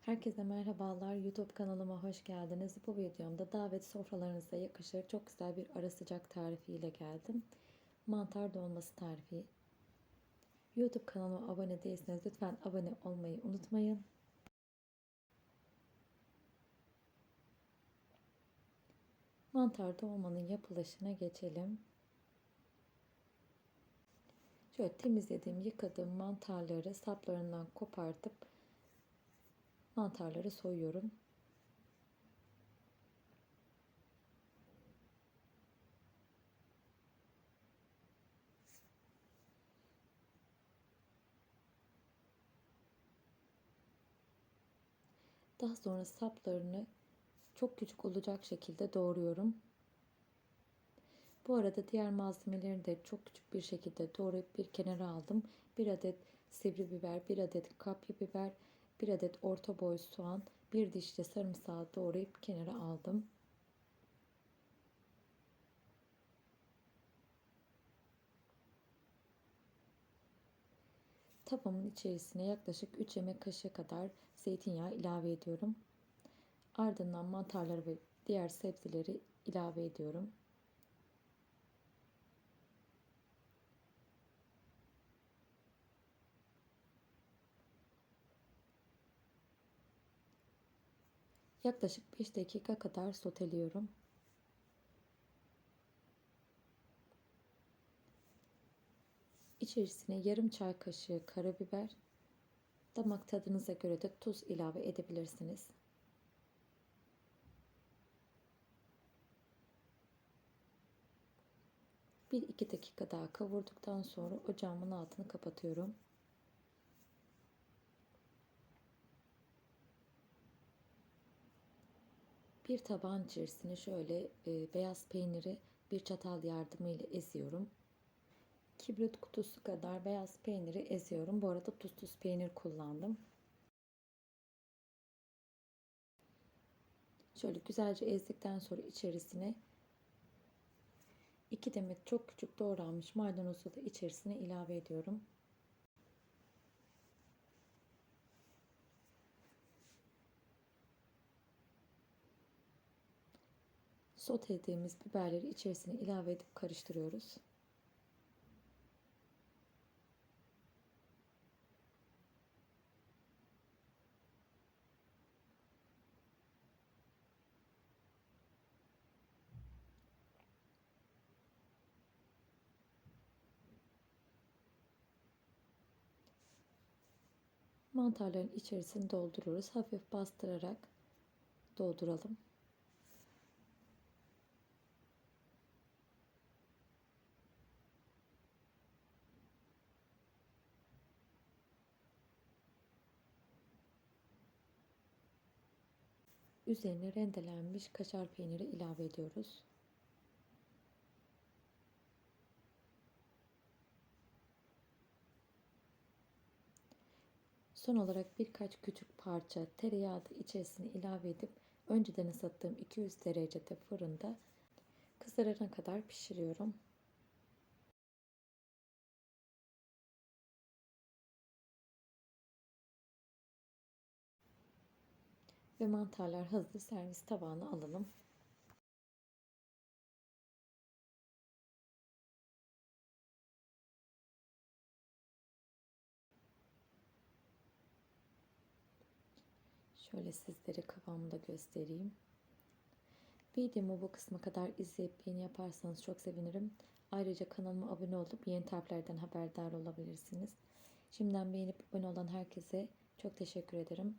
Herkese merhabalar. YouTube kanalıma hoş geldiniz. Bu videomda davet sofralarınıza yakışır çok güzel bir ara sıcak tarifi ile geldim. Mantar dolması tarifi. YouTube kanalıma abone değilseniz lütfen abone olmayı unutmayın. Mantar dolmanın yapılışına geçelim. Şöyle temizlediğim, yıkadığım mantarları saplarından kopartıp mantarları soyuyorum. Daha sonra saplarını çok küçük olacak şekilde doğruyorum. Bu arada diğer malzemeleri de çok küçük bir şekilde doğrayıp bir kenara aldım. Bir adet sivri biber, bir adet kapya biber, bir adet orta boy soğan, bir diş de sarımsağı doğrayıp kenara aldım. Tavamın içerisine yaklaşık 3 yemek kaşığı kadar zeytinyağı ilave ediyorum. Ardından mantarları ve diğer sebzeleri ilave ediyorum. Yaklaşık 5 dakika kadar soteliyorum. İçerisine yarım çay kaşığı karabiber, damak tadınıza göre de tuz ilave edebilirsiniz. Bir iki dakika daha kavurduktan sonra ocağımın altını kapatıyorum. Bir tabağın içerisine şöyle e, beyaz peyniri bir çatal yardımıyla eziyorum. Kibrit kutusu kadar beyaz peyniri eziyorum. Bu arada tuzsuz peynir kullandım. Şöyle güzelce ezdikten sonra içerisine 2 demet çok küçük doğranmış maydanozu da içerisine ilave ediyorum. Sotelediğimiz biberleri içerisine ilave edip karıştırıyoruz. Mantarların içerisini dolduruyoruz. Hafif bastırarak dolduralım. Üzerine rendelenmiş kaşar peyniri ilave ediyoruz. Son olarak birkaç küçük parça tereyağı da içerisine ilave edip önceden ısıttığım 200 derecede fırında kızarana kadar pişiriyorum. Ve mantarlar hazır servis tabağına alalım. Şöyle sizlere kıvamını da göstereyim. Videomu bu kısma kadar izleyip beğeni yaparsanız çok sevinirim. Ayrıca kanalıma abone olup yeni tariflerden haberdar olabilirsiniz. Şimdiden beğenip abone olan herkese çok teşekkür ederim.